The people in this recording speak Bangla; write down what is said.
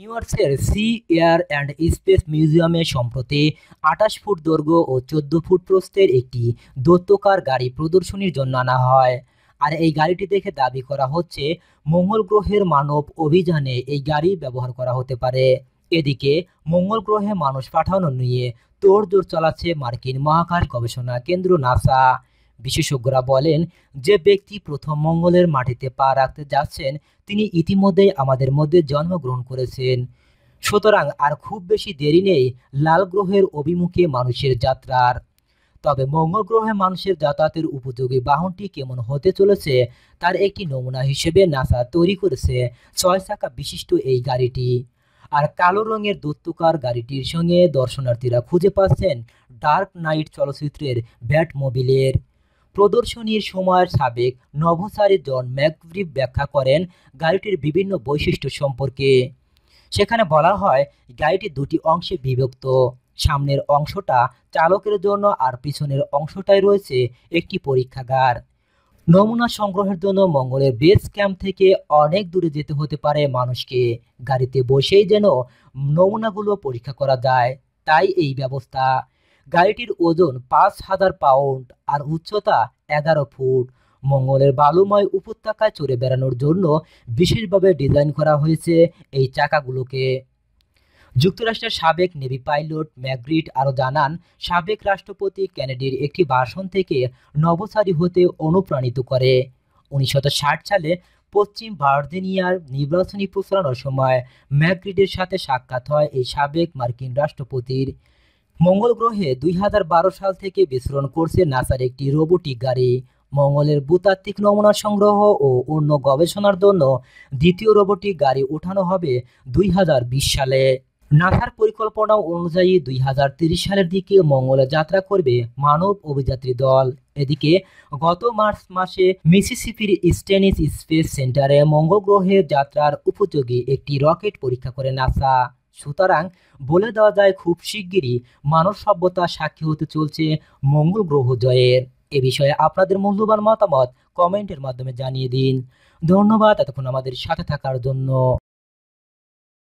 ইউনিভার্সের সি এয়ার অ্যান্ড স্পেস মিউজিয়ামে সম্প্রতি আঠাশ ফুট দৈর্ঘ্য ও চোদ্দ ফুট প্রস্থের একটি দৈত্যকার গাড়ি প্রদর্শনীর জন্য আনা হয়। আর এই গাড়িটি দেখে দাবি করা হচ্ছে, মঙ্গল গ্রহের মানব অভিযানে এই গাড়ি ব্যবহার করা হতে পারে। এদিকে, মঙ্গল গ্রহে মানুষ পাঠানো নিয়ে তোড়জোড় চালাচ্ছে মার্কিন মহাকাশ গবেষণা কেন্দ্র নাসা। বিশেষজ্ঞরা বলেন, যে ব্যক্তি প্রথম মঙ্গলের মাটিতে পা রাখতে যাচ্ছেন, তিনি ইতিমধ্যেই আমাদের মধ্যে জন্মগ্রহণ করেছেন। সুতরাং আর খুব বেশি দেরি নেই লাল গ্রহের অভিমুখে মানুষের যাত্রার। তবে মঙ্গল গ্রহে মানুষের যাতায়াতের উপযোগী বাহনটি কেমন হতে চলেছে, তার একটি নমুনা হিসেবে নাসা তৈরি করেছে ছয় চাকা বিশিষ্ট এই গাড়িটি। আর কালো রঙের দত্তকার গাড়িটির সঙ্গে দর্শনার্থীরা খুঁজে পাচ্ছেন ডার্ক নাইট চলচ্চিত্রের ব্যাট মোবিলের প্রদর্শনীর সময়ের সাবেক নভোচারী জন ম্যাকব্রিপ ব্যাখ্যা করেন গাড়িটির বিভিন্ন বৈশিষ্ট্য সম্পর্কে। সেখানে বলা হয়, গাড়িটি দুটি অংশে বিভক্ত। সামনের অংশটা চালকের জন্য আর পিছনের অংশটায় রয়েছে একটি পরীক্ষাগার। নমুনা সংগ্রহের জন্য মঙ্গলের বেস ক্যাম্প থেকে অনেক দূরে যেতে হতে পারে মানুষকে। গাড়িতে বসেই যেন নমুনাগুলো পরীক্ষা করা যায়। তাই এই ব্যবস্থা। গাড়িটির ওজন পাঁচ হাজার পাউন্ড আর উচ্চতা এগারো ফুট। মঙ্গলের বালুময় উপত্যকায় চড়ে বেড়ানোর জন্য বিশেষভাবে ডিজাইন করা হয়েছে এই চাকাগুলোকে। যুক্তরাষ্ট্রের সাবেক নেভি পাইলট ম্যাগ্রিট আরও জানান, সাবেক রাষ্ট্রপতি কেনেডির একটি ভাষণ থেকে নভোচারী হতে অনুপ্রাণিত করে। উনিশশো ষাট সালে পশ্চিম ভার্জিনিয়ার নির্বাচনী প্রচারণার সময় ম্যাগ্রিডের সাথে সাক্ষাৎ হয় এই সাবেক মার্কিন রাষ্ট্রপতির। মঙ্গল গ্রহে দুই হাজার বারো সাল থেকে বিচরণ করছে নাসার একটি রোবোটিক গাড়ি। মঙ্গলের ভূতাত্ত্বিক নমুনা সংগ্রহ ও অন্য গবেষণার জন্য দ্বিতীয় রোবোটিক গাড়ি ওঠানো হবে দুই হাজার বিশ সালে। নাসার পরিকল্পনা অনুযায়ী দুই সালের দিকে মঙ্গলে যাত্রা করবে মানব অভিযাত্রী দল। এদিকে গত মার্চ মাসে মিসিসিপির স্টেনিস স্পেস সেন্টারে মঙ্গল গ্রহের যাত্রার উপযোগী একটি রকেট পরীক্ষা করে নাসা। সুতরাং বলে দেওয়া যায় খুব শিগগিরই মানব সভ্যতা সাক্ষী হতে চলছে মঙ্গল গ্রহ জয়ের। এ বিষয়ে আপনাদের মূল্যবান মতামত কমেন্টের মাধ্যমে জানিয়ে দিন। ধন্যবাদ, এতক্ষণ আমাদের সাথে থাকার জন্য।